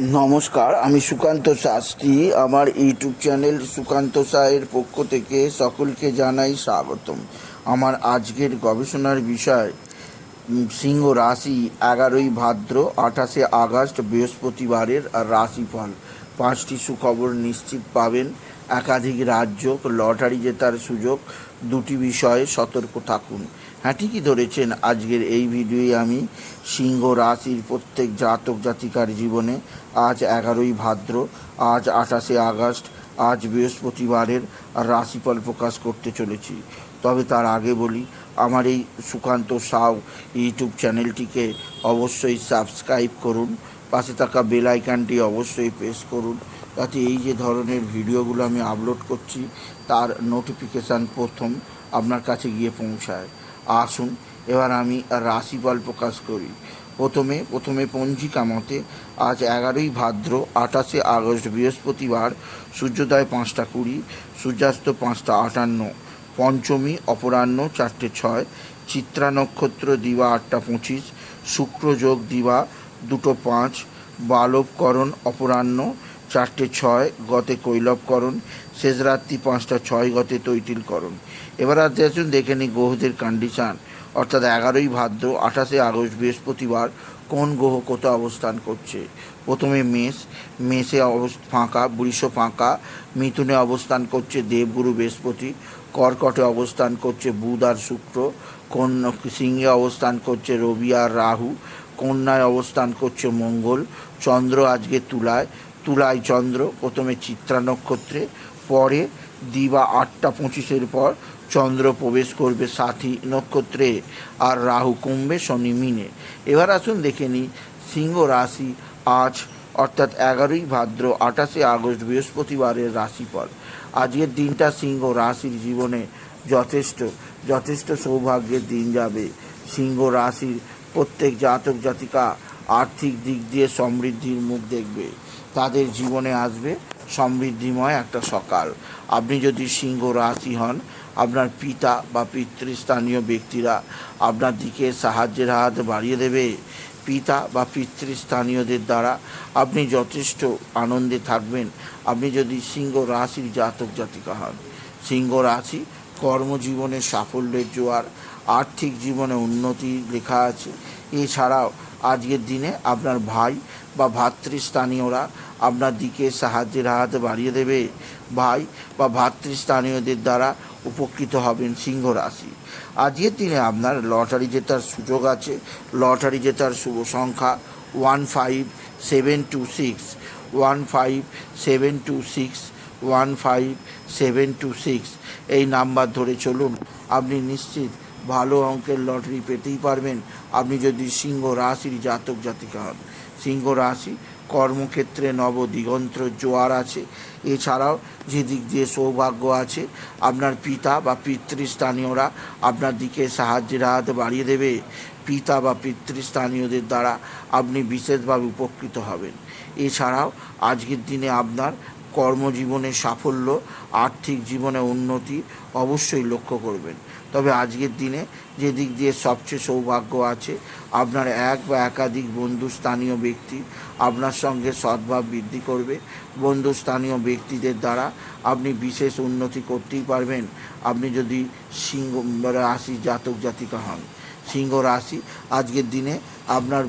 নমস্কার, আমি সুকান্ত শাস্ত্রী। আমার ইউটিউব চ্যানেল সুকান্ত সায়ের পক্ষ থেকে সকলকে জানাই স্বাগতম। আমার আজকের গবেষণার বিষয় সিংহ রাশি এগারোই ভাদ্র, আঠাশে আগস্ট, বৃহস্পতিবারের রাশিফল। পাঁচটি সুখবর নিশ্চিত পাবেন। একাধিক রাজ্য লটারি জেতার সুযোগ। দুটি বিষয়ে সতর্ক থাকুন। হ্যাঁ ঠিকই ধরেছেন। আজকের এই ভিডিওয়ে আমি সিংহ রাশির প্রত্যেক জাতক জাতিকার জীবনে আজ এগারোই ভাদ্র, আজ আঠাশে আগস্ট, আজ বৃহস্পতিবারের রাশিফল প্রকাশ করতে চলেছি। তবে তার আগে বলি, আমার এই সুকান্ত সাউ ইউটিউব চ্যানেলটিকে অবশ্যই সাবস্ক্রাইব করুন, পাশে থাকা বেল অবশ্যই প্রেস করুন তাতে এই যে ধরনের ভিডিওগুলো আমি আপলোড করছি, তার নোটিফিকেশান প্রথম আপনার কাছে গিয়ে পৌঁছায়। আসুন, এবার আমি রাশিফল প্রকাশ করি। প্রথমে প্রথমে পঞ্জিকা মতে, আজ এগারোই ভাদ্র, আঠাশে আগস্ট, বৃহস্পতিবার, সূর্যোদয় পাঁচটা কুড়ি, সূর্যাস্ত পাঁচটা আটান্ন, পঞ্চমী, অপরাহ্ন চারটে ছয়, চিত্রা নক্ষত্র দিবা আটটা পঁচিশ, শুক্র যোগ দিবা দুটো পাঁচ, বালবকরণ অপরাহ্ন চারটে ছয়, গতে কৈলবকরণ, শেষ রাত্রি পাঁচটা ছয়, গতে তৈতিলকরণ। এবার আজ আসুন দেখে নিই গ্রহদের কন্ডিশান অর্থাৎ এগারোই ভাদ্র, আঠাশে আগস্ট, বৃহস্পতিবার কোন গ্রহ কোথাও অবস্থান করছে? প্রথমে মেষ, মেষে অবস্থ ফাঁকা, বৃষ ফাঁকা, মিথুনে অবস্থান করছে দেবগুরু বৃহস্পতি, কর্কটে অবস্থান করছে বুধ আর শুক্র, কোন সিংহে অবস্থান করছে রবি আর রাহু, কন্যায় অবস্থান করছে মঙ্গল, চন্দ্র আজকে তুলায় তুলায় চন্দ্র, প্রথমে চিত্রা নক্ষত্রে, পরে দিবা আটটা পঁচিশের পর চন্দ্র প্রবেশ করবে সাথী নক্ষত্রে আর রাহু কুম্ভে শনি মিনে। এবার আসুন দেখে নিই, সিংহ রাশি আজ, অর্থাৎ এগারোই ভাদ্র আঠাশে আগস্ট বৃহস্পতিবারের রাশিফল। আজকের দিনটা সিংহ রাশির জীবনে যথেষ্ট যথেষ্ট সৌভাগ্যের দিন যাবে। সিংহ রাশির প্রত্যেক জাতক জাতিকা আর্থিক দিক দিয়ে সমৃদ্ধির মুখ দেখবে। তাদের জীবনে আসবে সমৃদ্ধিময় একটা সকাল। আপনি যদি সিংহ রাশি হন, আপনার পিতা বা পিতৃস্থানীয় ব্যক্তিরা আপনার দিকে সাহায্যের হাত বাড়িয়ে দেবে। পিতা বা পিতৃস্থানীয়দের দ্বারা আপনি যথেষ্ট আনন্দে থাকবেন। আপনি যদি সিংহ রাশির জাতক জাতিকা হন সিংহ রাশি কর্মজীবনে সাফল্যের জোয়ার, আর্থিক জীবনে উন্নতি লেখা আছে। এছাড়াও আজকের দিনে আপনার ভাই বা ভাতৃস্থানীয়রা আপনার দিকে সাহায্যের হাত বাড়িয়ে দেবে। ভাই বা ভাতৃস্থানীয়দের দ্বারা উপকৃত হবেন সিংহ রাশি আজকের দিনে আপনার লটারি জেতার সুযোগ আছে। লটারি জেতার শুভ সংখ্যা one five seven two six. One five seven two six. One five seven two six. এই নাম্বার ধরে চলুন। আপনি নিশ্চিত ভালো অঙ্কের লটারি পেতেই পারবেন। আপনি যদি সিংহ রাশির জাতক জাতিকা হন। সিংহ রাশি কর্মক্ষেত্রে নব দিগন্ত্র জোয়ার আছে। এছাড়াও যে দিক দিয়ে সৌভাগ্য আছে, আপনার পিতা বা পিতৃস্থানীয়রা আপনার দিকে সাহায্যের হাত বাড়িয়ে দেবে। পিতা বা পিতৃস্থানীয়দের দ্বারা আপনি বিশেষভাবে উপকৃত হবেন। এছাড়াও আজকের দিনে আপনার কর্মজীবনে সাফল্য, আর্থিক জীবনে উন্নতি অবশ্যই লক্ষ্য করবেন। তবে আজকের দিনে যে দিক দিয়ে সবচেয়ে সৌভাগ্য আছে, আপনার এক বা একাধিক বন্ধু স্থানীয় ব্যক্তি আপনার সঙ্গে সদ্ভাব বৃদ্ধি করবে। বন্ধু স্থানীয় ব্যক্তিদের দ্বারা আপনি বিশেষ উন্নতি করতেই পারবেন। আপনি যদি সিংহ, রাশি জাতক জাতিকা হন সিংহ রাশি। আজকের দিনে আপনার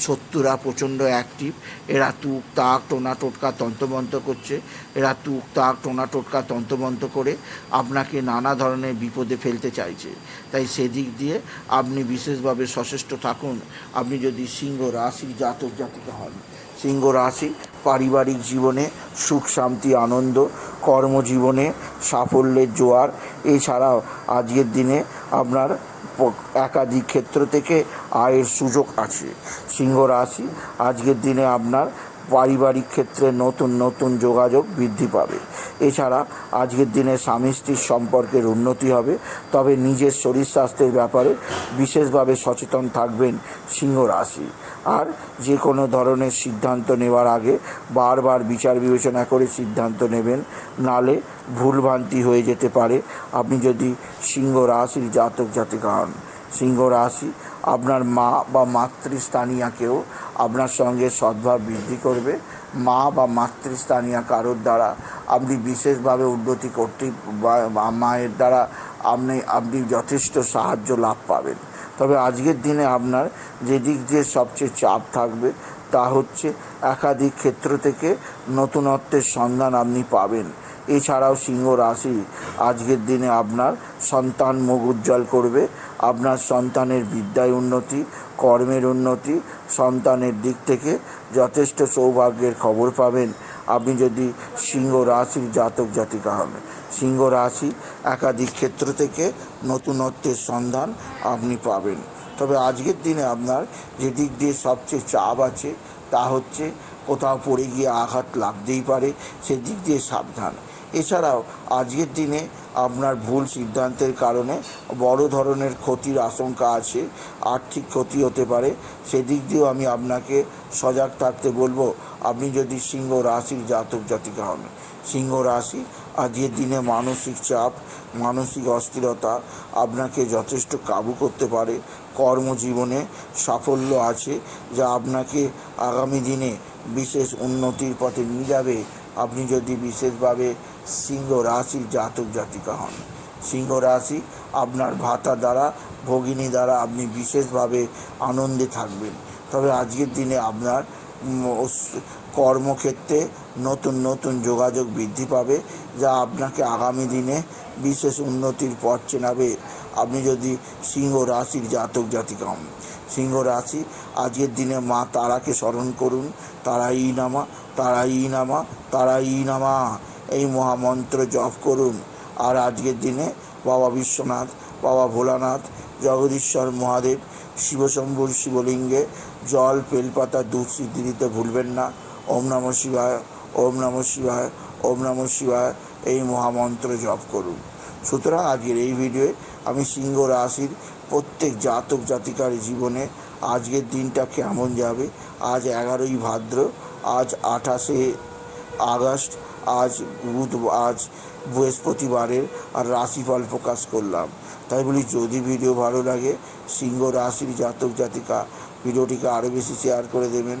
শত্রুরা প্রচণ্ড অ্যাক্টিভ এরা তুক, তাক, টোনা, টোটকা, তন্ত্রমন্ত্র করছে। এরা তুক, তাক, টোনা, টোটকা, তন্ত্রমন্ত্র করে আপনাকে নানা ধরনের বিপদে ফেলতে চাইছে। তাই সেদিক দিয়ে আপনি বিশেষভাবে সচেষ্ট থাকুন। আপনি যদি সিংহ রাশির জাতক জাতিকা হন, সিংহ রাশি পারিবারিক জীবনে সুখ, শান্তি, আনন্দ, কর্মজীবনে সাফল্যের জোয়ার। এছাড়াও আজকের দিনে আপনার একাধিক ক্ষেত্র থেকে আয়ের সুযোগ আছে। সিংহ রাশি আজকের দিনে আপনার পারিবারিক ক্ষেত্রে নতুন নতুন যোগাযোগ বৃদ্ধি পাবে। এছাড়া আজকের দিনে স্বামী স্ত্রীর সম্পর্কের উন্নতি হবে, তবে নিজের শরীর স্বাস্থ্যের ব্যাপারে বিশেষভাবে সচেতন থাকবেন সিংহ রাশি। আর যে কোনো ধরনের সিদ্ধান্ত নেওয়ার আগে বারবার বিচার বিবেচনা করে সিদ্ধান্ত নেবেন, নালে ভুলভ্রান্তি হয়ে যেতে পারে। আপনি যদি সিংহ রাশির জাতক জাতিকা হন সিংহ রাশি, আপনার মা বা মাতৃস্থানীয়াকেও আপনার সঙ্গে সদ্ভাব বৃদ্ধি করবে। মা বা মাতৃস্থানীয় কারোর দ্বারা আপনি বিশেষভাবে উন্নতি করতে মায়ের দ্বারা আপনি আপনি যথেষ্ট সাহায্য লাভ পাবেন। তবে আজকের দিনে আপনার যে দিক দিয়ে সবচেয়ে চাপ থাকবে, তা হচ্ছে একাধিক ক্ষেত্র থেকে নতুনত্বের সন্ধান আপনি পাবেন। এছাড়াও সিংহ রাশি, আজকের দিনে আপনার সন্তান মুখ উজ্জ্বল করবে, আপনার সন্তানের বিদ্যায় উন্নতি, কর্মের উন্নতি, সন্তানের দিক থেকে যথেষ্ট সৌভাগ্যের খবর পাবেন। আপনি যদি সিংহ রাশির জাতক জাতিকা হবে সিংহ রাশি একাধিক ক্ষেত্র থেকে নতুনত্বের সন্ধান আপনি পাবেন। তবে আজকের দিনে আপনার যে দিক দিয়ে সবচেয়ে চাপ আছে তা হচ্ছে কোথাও পড়ে গিয়ে আঘাত লাগতেই পারে সেদিক দিয়ে সাবধান। এছাড়াও আজকের দিনে আপনার ভুল সিদ্ধান্তের কারণে বড় ধরনের ক্ষতির আশঙ্কা আছে, আর্থিক ক্ষতি হতে পারে, সেদিক দিয়েও আমি আপনাকে সজাগ থাকতে বলব। আপনি যদি সিংহ রাশির জাতক জাতিকা হন, সিংহ রাশি আজকের দিনে মানসিক চাপ, মানসিক অস্থিরতা আপনাকে যথেষ্ট কাবু করতে পারে। কর্মজীবনে সাফল্য আছে, যা আপনাকে আগামী দিনে বিশেষ উন্নতির পথে নিয়ে যাবে। আপনি যদি বিশেষভাবে সিংহ রাশি জাতক জাতিকা হন, সিংহ রাশি আপনার ভাতা দ্বারা, ভগিনী দ্বারা আপনি বিশেষভাবে আনন্দে থাকবেন। তবে আজকের দিনে আপনার কর্মক্ষেত্রে নতুন নতুন যোগাযোগ বৃদ্ধি পাবে, যা আপনাকে আগামী দিনে বিশেষ উন্নতির পথ চেনাবে। আপনি যদি সিংহ রাশির জাতক জাতিকা হন, সিংহ রাশি আজকের দিনে মা তারাকে স্মরণ করুন তারা ই নামা তারা ই নামা তারা ই নামা। এই মহামন্ত্র জপ করুন। আর আজকের দিনে বাবা বিশ্বনাথ, বাবা ভোলানাথ, জগদীশ্বর মহাদেব, শিবশম্ভুর শিবলিঙ্গে জল বেলপাতা দুধ সিদ্ধি দিতে ভুলবেন না। ওম নম শিবায়, ওম নম শিবায়, ওম নম শিবায়, এই মহামন্ত্র জপ করুন। সুতরাং আজকের এই ভিডিওয়ে আমি সিংহ রাশির প্রত্যেক জাতক জাতিকার জীবনে আজকের দিনটা কেমন যাবে? আজ এগারোই ভাদ্র, আজ আঠাশে আগস্ট, আজ বুধ, আজ বৃহস্পতিবারের আর রাশিফল প্রকাশ করলাম। তাই বলি, যদি ভিডিও ভালো লাগে, সিংহ রাশির জাতক জাতিকা ভিডিওটিকে আরও বেশি শেয়ার করে দেবেন।